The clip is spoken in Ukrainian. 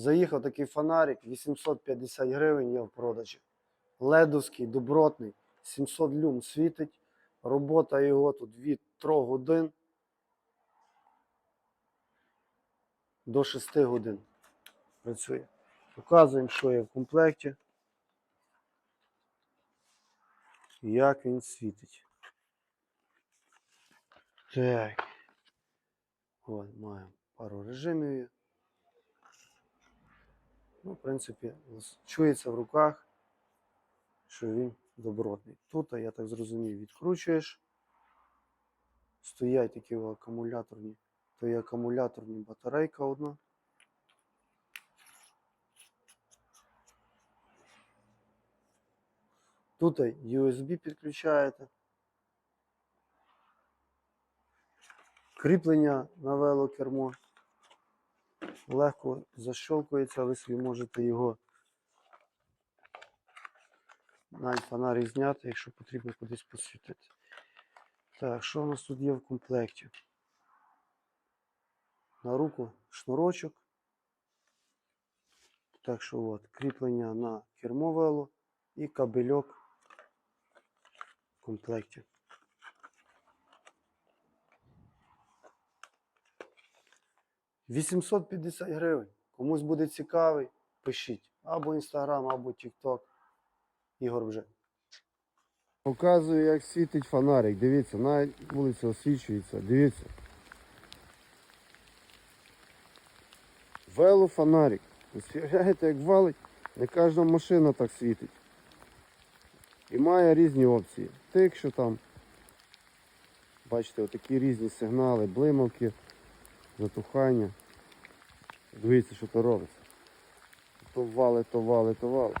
Заїхав такий фонарик, 850 гривень є в продажі. Ледовський, добротний, 700 люм світить. Робота його тут від 3 годин до 6 годин працює. Показуємо, що є в комплекті. Як він світить. Так. От, маємо пару режимів. Ну, в принципі, чується в руках, що він добротний. Тут, я так зрозумів, відкручуєш. Стоять такі акумуляторні. То є акумуляторні батарейка одна. Тут USB підключаєте. Кріплення на велокермо. Легко защолкується, ви собі можете його навіть фонарик зняти, якщо потрібно кудись посвітити. Так, що у нас тут є в комплекті? На руку шнурочок. Так що от, кріплення на кермо вело і кабельок в комплекті. Вісімсот п'ятдесят гривень. Комусь буде цікавий, пишіть. Або Інстаграм, або Тікток. Ігор вже. Показую, як світить фонарик. Дивіться, на вулиці освічується. Дивіться. Велофонарик. Співаєте, як валить, не кожна машина так світить. І має різні опції. Тик, що там. Бачите, отакі різні сигнали, блимавки, затухання. Дивіться, що то робиться. То вали, то вали, то вали.